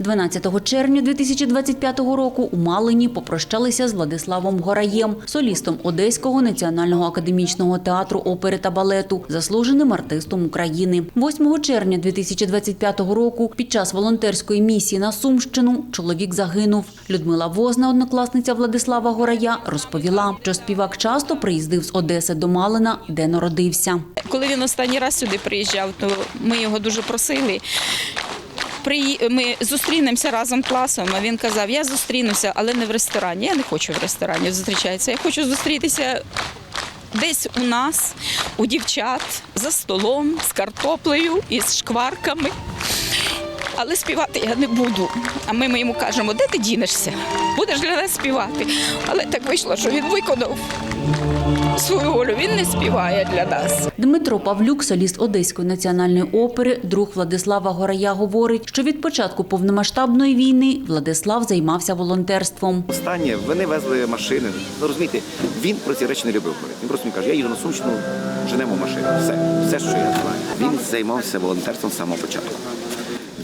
12 червня 2025 року у Малині попрощалися з Владиславом Гораєм, солістом Одеського національного академічного театру опери та балету, заслуженим артистом України. 8 червня 2025 року під час волонтерської місії на Сумщину чоловік загинув. Людмила Возна, однокласниця Владислава Горая, розповіла, що співак часто приїздив з Одеси до Малина, де народився. Коли він останній раз сюди приїжджав, то ми його дуже просили. Ми зустрінемося разом класом. А він казав: я зустрінуся, але не в ресторані. Я не хочу в ресторані зустрічатися. Я хочу зустрітися десь у нас, у дівчат, за столом, з картоплею і з шкварками. Але співати я не буду. А ми, ми йому кажемо, де ти дінешся? Будеш для нас співати. Але так вийшло, що він виконав свою волю. Він не співає для нас. Дмитро Павлюк, соліст Одеської національної опери, друг Владислава Горая, говорить, що від початку повномасштабної війни Владислав займався волонтерством. Останнє вони везли машини. Ну розумієте, він про ці речі не любив говорити. Він просто мені каже, я їду на Сумщину, женемо машину. Все, все, що я знаю. Він займався волонтерством з самого початку.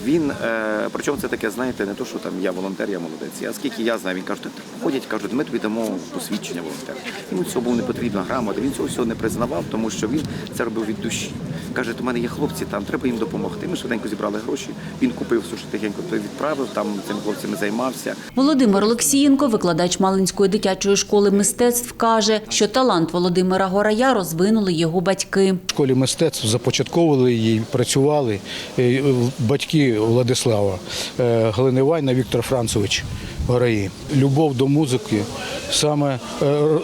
Він, е, причому це таке, знаєте, не то, що там я волонтер, я молодець. А скільки я знаю, він каже, ходять, кажуть, ми тобі дамо посвідчення волонтера. Йому цього був не потрібна грамота, він цього всього не признавав, тому що він це робив від душі. Каже, у мене є хлопці, там треба їм допомогти. Ми швиденько зібрали гроші. Він купив все, що тихенько той відправив, там цими хлопцями займався. Володимир Олексієнко, викладач Малинської дитячої школи мистецтв, каже, що талант Володимира Горая розвинули його батьки. В школі мистецтв започатковували її, працювали е, Владислава е, Галина Іванівна, Віктор Францович Гораї. Любов до музики саме е,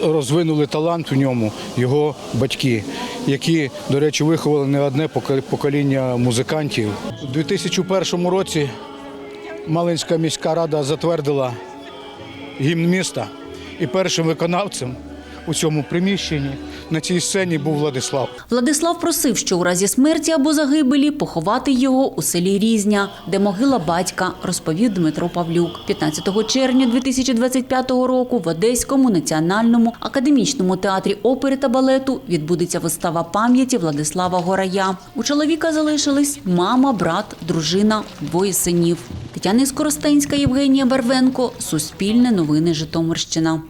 розвинули талант в ньому його батьки, які, до речі, виховали не одне покоління музикантів. У 2001 році Малинська міська рада затвердила гімн міста, і першим виконавцем у цьому приміщенні на цій сцені був Владислав. Владислав просив, що у разі смерті або загибелі поховати його у селі Різня, де могила батька, розповів Дмитро Павлюк. 15 червня 2025 року в Одеському національному академічному театрі опери та балету відбудеться вистава пам'яті Владислава Горая. У чоловіка залишились мама, брат, дружина, двоє синів. Тетяна Скоростенська, Євгенія Барвенко, Суспільне новини Житомирщина.